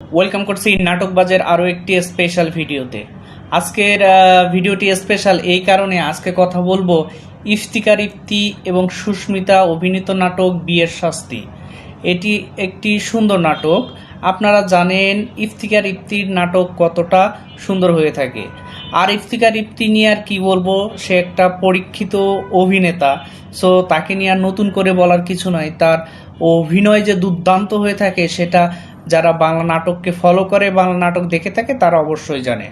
Welcome করছি নাটকবাজের আরও একটি স্পেশাল ভিডিওতে। আজকের ভিডিওটি স্পেশাল এই কারণে আজকে কথা বলব ইফতিকার ইফতি এবং সুস্মিতা অভিনীত নাটক বিয়ের শাস্তি। এটি একটি সুন্দর নাটক। আপনারা জানেন ইফতিকার ইফতির নাটক কতটা সুন্দর হয়ে থাকে। আর ইফতিকার ইফতি নিয়ে আর কি বলব, সে একটা পরীক্ষিত অভিনেতা। সো তাকে নিয়ে আর নতুন করে বলার কিছু নয় তার অভিনয় যে দুর্দান্ত হয়ে থাকে, সেটা যারা বাংলা নাটককে ফলো করে, বাংলা নাটক দেখে থাকে, তারা অবশ্যই জানে।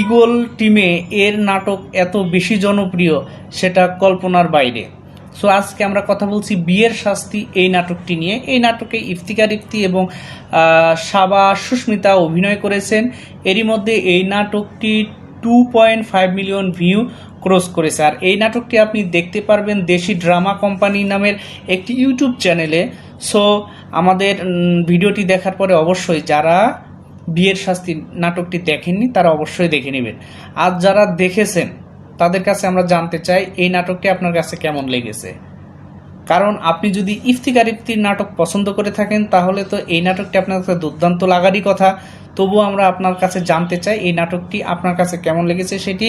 ইগল টিমে এর নাটক এত বেশি জনপ্রিয়, সেটা কল্পনার বাইরে। সো আজকে আমরা কথা বলছি বিয়ের শাস্তি এই নাটকটি নিয়ে। এই নাটকে ইফতিকার ইফতি এবং সাবা সুস্মিতা অভিনয় করেছেন। এরই মধ্যে এই নাটকটি two point five million view cross করেছে। আর এই নাটকটি আপনি দেখতে পারবেন দেশি ড্রামা কোম্পানি নামের একটি ইউটিউব চ্যানেলে সো আমাদের ভিডিওটি দেখার পরে অবশ্যই যারা বিয়ের শাস্তি নাটকটি দেখেননি, তারা অবশ্যই দেখে নেবেন। আর যারা দেখেছেন, তাদের কাছে আমরা জানতে চাই এই নাটকটি আপনার কাছে কেমন লেগেছে। কারণ আপনি যদি ইফতিকার ইফতির নাটক পছন্দ করে থাকেন, তাহলে তো এই নাটকটি আপনার কাছে দুর্দান্ত লাগারই কথা। তবুও আমরা আপনার কাছে জানতে চাই এই নাটকটি আপনার কাছে কেমন লেগেছে, সেটি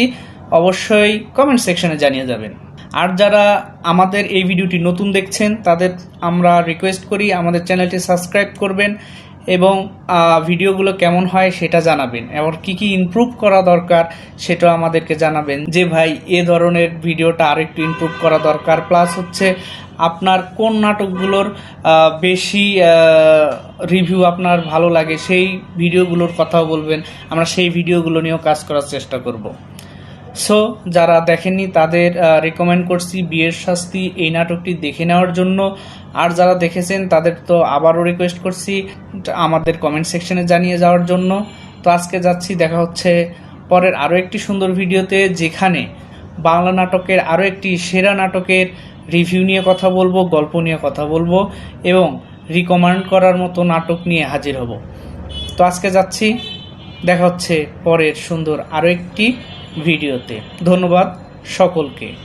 অবশ্যই কমেন্ট সেকশনে জানিয়ে যাবেন। আর যারা আমাদের এই ভিডিওটি নতুন দেখছেন, তাদের আমরা রিকোয়েস্ট করি আমাদের চ্যানেলটি সাবস্ক্রাইব করবেন এবং ভিডিওগুলো কেমন হয় সেটা জানাবেন। এবং কি কি ইমপ্রুভ করা দরকার সেটাও আমাদেরকে জানাবেন। যে ভাই, এ ধরনের ভিডিওটা আরেকটু ইমপ্রুভ করা দরকার। প্লাস হচ্ছে আপনার কোন নাটকগুলোর বেশি রিভিউ আপনার ভালো লাগে, সেই ভিডিওগুলোর কথাও বলবেন। আমরা সেই ভিডিওগুলো নিয়েও কাজ করার চেষ্টা করব। সো যারা দেখেননি, তাদের রেকমেন্ড করছি বিয়ের শাস্তি এই নাটকটি দেখে নেওয়ার জন্য। আর যারা দেখেছেন, তাদের তো আবারও রিকোয়েস্ট করছি আমাদের কমেন্ট সেকশনে জানিয়ে যাওয়ার জন্য। তো আজকে যাচ্ছি, দেখা হচ্ছে পরের আরও একটি সুন্দর ভিডিওতে, যেখানে বাংলা নাটকের আরও একটি সেরা নাটকের রিভিউ নিয়ে কথা বলব, গল্প নিয়ে কথা বলব এবং রিকমেন্ড করার মতো নাটক নিয়ে হাজির হব। তো আজকে যাচ্ছি, দেখা হচ্ছে পরের সুন্দর আরও একটি ভিডিওতে। ধন্যবাদ সকলকে।